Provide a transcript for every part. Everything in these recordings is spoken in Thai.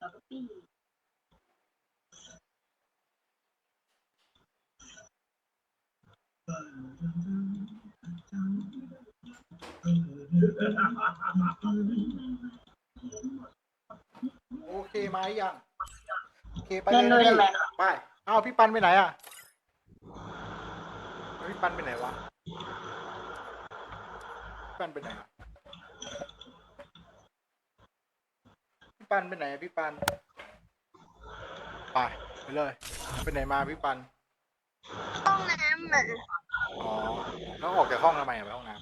โอเคไหมยังโอเคไปเลยนะพี่ไปอ้าวพี่ปันไปไหนอะพี่ปันไปไหนวะพี่ปันไปไหนอะ ปันไปไหนอะพี่ปันไปไปเลยไปไหนมาพี่ปันห้องน้ำอะอ๋อแล้วออกจากห้องทำไมอะไปห้องน้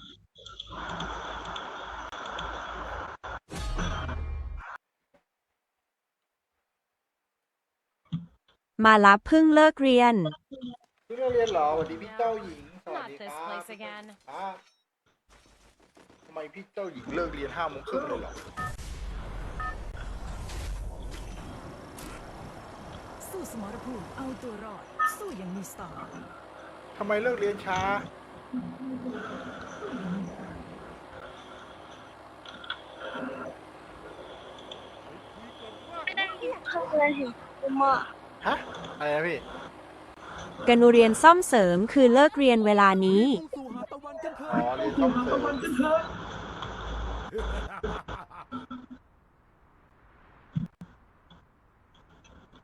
มารับเพิ่งเลิกเรียนำพี่เรียนเหรอสวัสดีพี่เจ้าหญิงสวัส Not ดีค this รับ place again. ครับทำไมพี่เจ้าหญิงเลิกเรียนห้าโมงครึ่งเลยเหรอ สู้สมรภูมิเอาตัวรอด สู้อย่างมีสไตล์ทำไมเลิกเรียนช้า ไม่ได้ทำอะไรถึงกูมาฮะ อะไรนะพี่ กนูเรียนซ่อมเสริมคือเลิกเรียนเวลานี้อ๋อเรียนซ่อมเสริม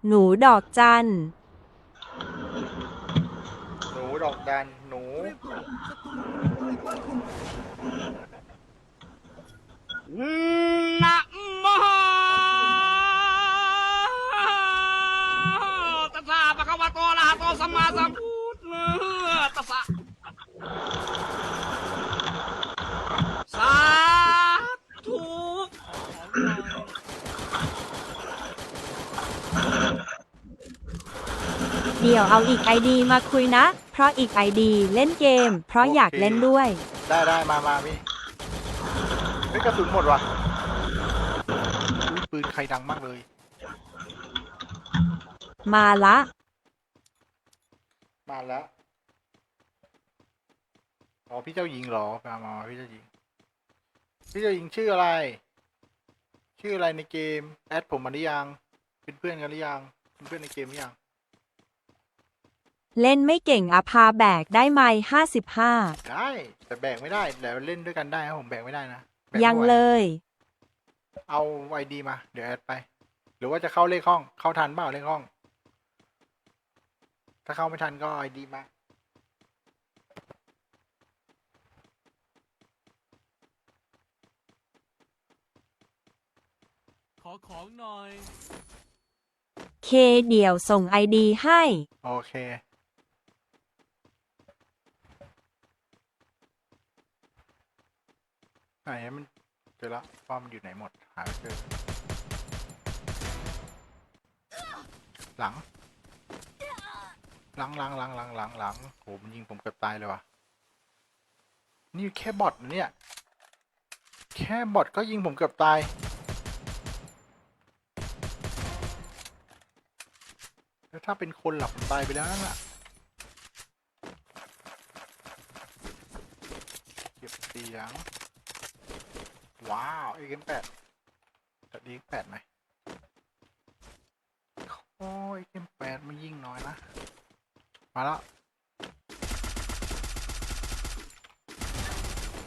หนูดอกจัน หนูดอกดัน หนูนะโมตัสสะปะคะวะโตอะระหะโตสัมมาสัมพุทธัสสะสาธุ เดี๋ยวเอาอีกไอดีมาคุยนะ เพราะอีกไอดีเล่นเกม เพราะอยากเล่นด้วย ได้ได้มามาพี่เฮ้ยกระสุนหมดว่ะอุ๊ยปืนใครดังมากเลย มาละ มาแล้ว อ๋อพี่เจ้าหญิงเหรอมามามาพี่เจ้าหญิง พี่เจ้าหญิงชื่ออะไร ชื่ออะไรในเกม แอดผมมาหรือยัง เป็นเพื่อนกันหรือยัง เป็นเพื่อนในเกมหรือยัง เล่นไม่เก่งอาพาแบกได้ไหมห้าสิบห้าได้แต่แบกไม่ได้แต่เล่นด้วยกันได้ครับผมแบกไม่ได้นะแบกไม่ยังไหวเลย เอาไอดีมา เดี๋ยวแอดไป หรือว่าจะเข้าเลขห้อง เข้าทันเปล่าเลขห้อง ถ้าเข้าไม่ทันก็ไอดีมา ขอของหน่อย เคเดี๋ยวส่งไอดีให้ โอเค ไหนมันเจอละฟอมอยู่ไหนหมด หาไม่เจอหลัง หลังหลังหลังหลังหลังหลังโหมันยิงผมเกือบตายเลยว่ะ นี่แค่บอทนะเนี่ย แค่บอทก็ยิงผมเกือบตาย แล้วถ้าเป็นคนหลับผมตายไปแล้วนั่นน่ะเก็บเสียง ว้าวเอ็มแปดตัดดีแปดหน่อยโอ้ยเอ็มแปดมันยิ่งน้อยนะ มาแล้ว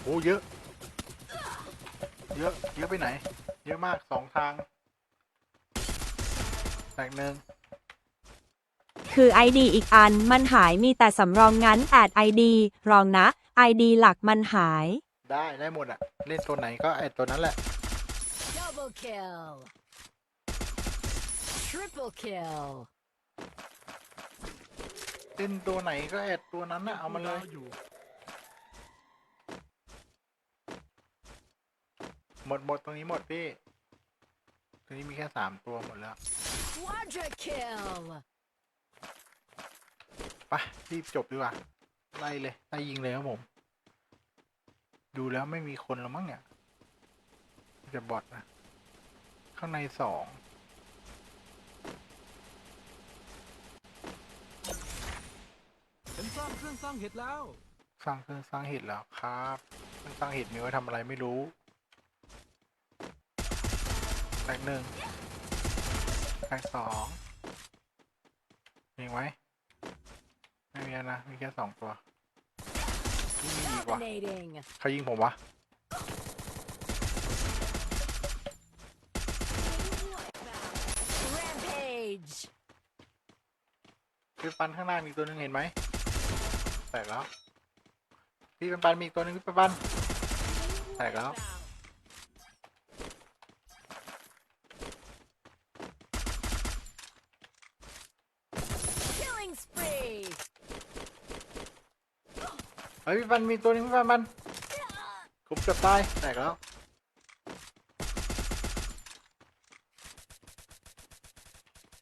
โอ้เยอะ เยอะ เยอะไปไหน เยอะมากสองทางแตกหนึ่งคือไอดีอีกอันมันหายมีแต่สำรองงั้นแอดไอดีรองนะไอดีหลักมันหาย ได้ได้หมดอะเล่นตัวไหนก็ไอตัวนั้นแหละ Double kill Triple kill เล่นตัวไหนก็แอดตัวนั้นน่ะเอามาเลยอยู่หมดหมดตรงนี้หมดพี่ตรงนี้มีแค่สามตัวหมดแล้ว Quadra kill ไปรีบจบดีกว่าไล่เลยไล่ยิงเลยครับผม ดูแล้วไม่มีคนแล้วมั้งเนี่ย จะบอทนะ ข้างในสองฉันสร้างเครื่องสร้างเห็ดแล้ว สร้างเครื่องสร้างเห็ดแล้วครับเครื่องสร้างเห็ดมีไว้ทำอะไรไม่รู้แตกหนึ่งแตกสองยิงไว้ไม่มีแล้วนะ มีแค่สองตัวนี่มีอีก ว่ะ Dominating. ใครยิงผมวะ Rampage. พี่ปันข้างหน้ามีตัวหนึงเห็นไหมแตกแล้ว พี่ปันปันมีอีกตัวหนึงพี่ปันปันแตกแล้ว Killing spree. เฮ้ยพี่ปันมีตัวหนึงพี่ปันปันคุบเกือบตายแตกแล้ว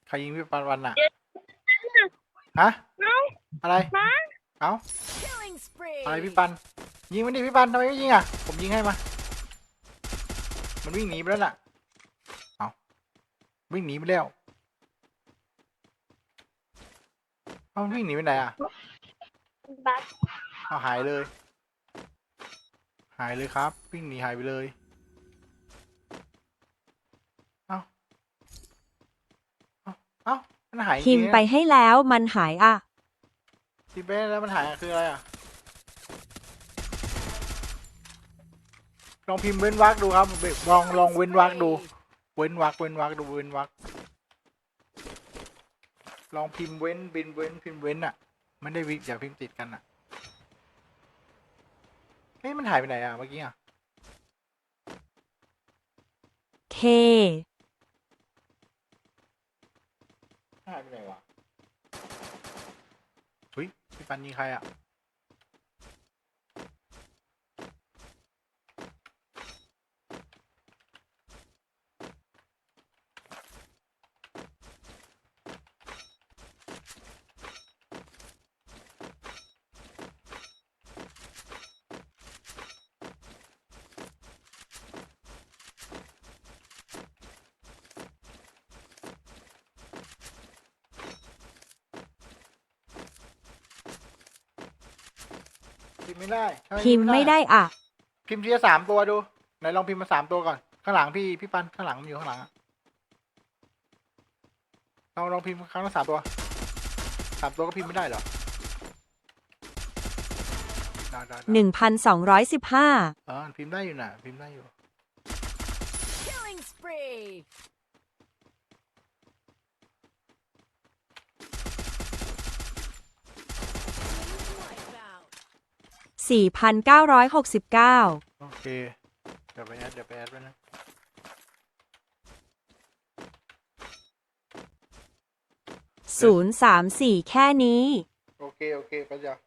ใครยิงพี่ปันปันน่ะฮะน้องอะไรมาเอ้า Killing spree. อะไรพี่ปัน ยิงมันดิพี่ปันทำไมไม่ยิงอะ ผมยิงให้มา มันวิ่งหนีไปแล้วน่ะเอาวิ่งหนีไปแล้วเอามันวิ่งหนีไปไหนอะบัส เอาหายเลย หายเลยครับ วิ่งหนีหายไปเลย เอาเอาเอามันหายจพิริมงพ์ๆไปนะให้แล้วมันหายอะทีเบสแล้วมันหายคืออะไรอะ ลองพิมพ์เว้นวรรคดูครับลองลองเว้นวรรคดู เว้นวรรคเว้นวรรคดูเว้นวรรคลองพิมพ์เว้นบินเว้นพิมพ์เว้นอะไม่ได้วิอย่าพิมพ์ติดกันอะเฮ้ยมันหายไปไหนอะเมื่อกี้อะเคหายไปไหนวะเฮ้ยพี่ปันยิงใครอะ พิมพ์ไม่ได้ทำพิมพ์ไม่ได้อะ พิมพ์ทีละสามตัวดูไหนลองพิมพ์มาสามตัวก่อน ข้างหลังพี่พี่ปันข้างหลังมันอยู่ข้างหลังอะลองลองพิมพ์ครั้งละสามตัวสามตัวก็พิมพ์ไม่ได้เหรอได้ได้ได้1,215 เออพิมพ์ได้อยู่น่ะ พิมพ์ได้อยู่ Killing spree. 4,969 โอเค เดี๋ยวไปแอดเดี๋ยวไปแอดไว้นะ 034 แค่นี้ โอเค โอเคแป๊บเดียว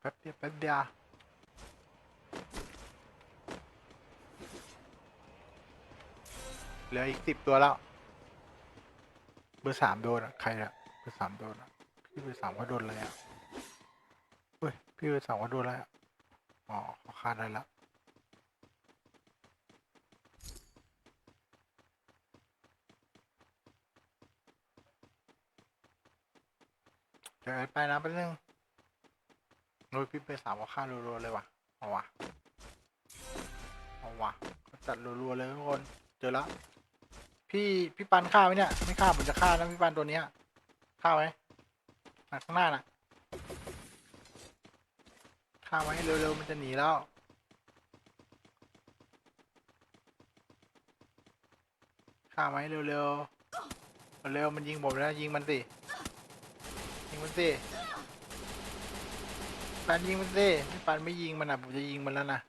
แป๊บเดียวแป๊บเดียวเหลืออีกสิบตัวแล้ว เบอร์สามโดนอะใครอะเบอร์สามโดนอะ พี่เบอร์สามเขาโดนอะไรอะเฮ้ย พี่เบอร์สามเขาโดนอะไรอะอ๋อเขาฆ่าได้แล้วเดี๋ยวไปนะแป๊บนึงโอ้ยพี่ไปสามว่าค่ารัวๆเลยว่ะ เอาว่ะ เอาว่ะจัดรัวๆเลยทุกคน เจอแล้วพี่พี่ปันฆ่าไหมเนี่ย ไม่ฆ่าผมจะฆ่านะพี่ปันตัวเนี้ยฆ่าไหม น่ะข้างหน้าน่ะฆ่าไว้เร็วๆมันจะหนีแล้วฆ่าไหมเร็วๆเร็วมันยิงผมแล้วยิงมันสิยิงมันสิปันยิงมันสิพี่ปันไม่ยิงมันอะผมจะยิงมันแล้วนะ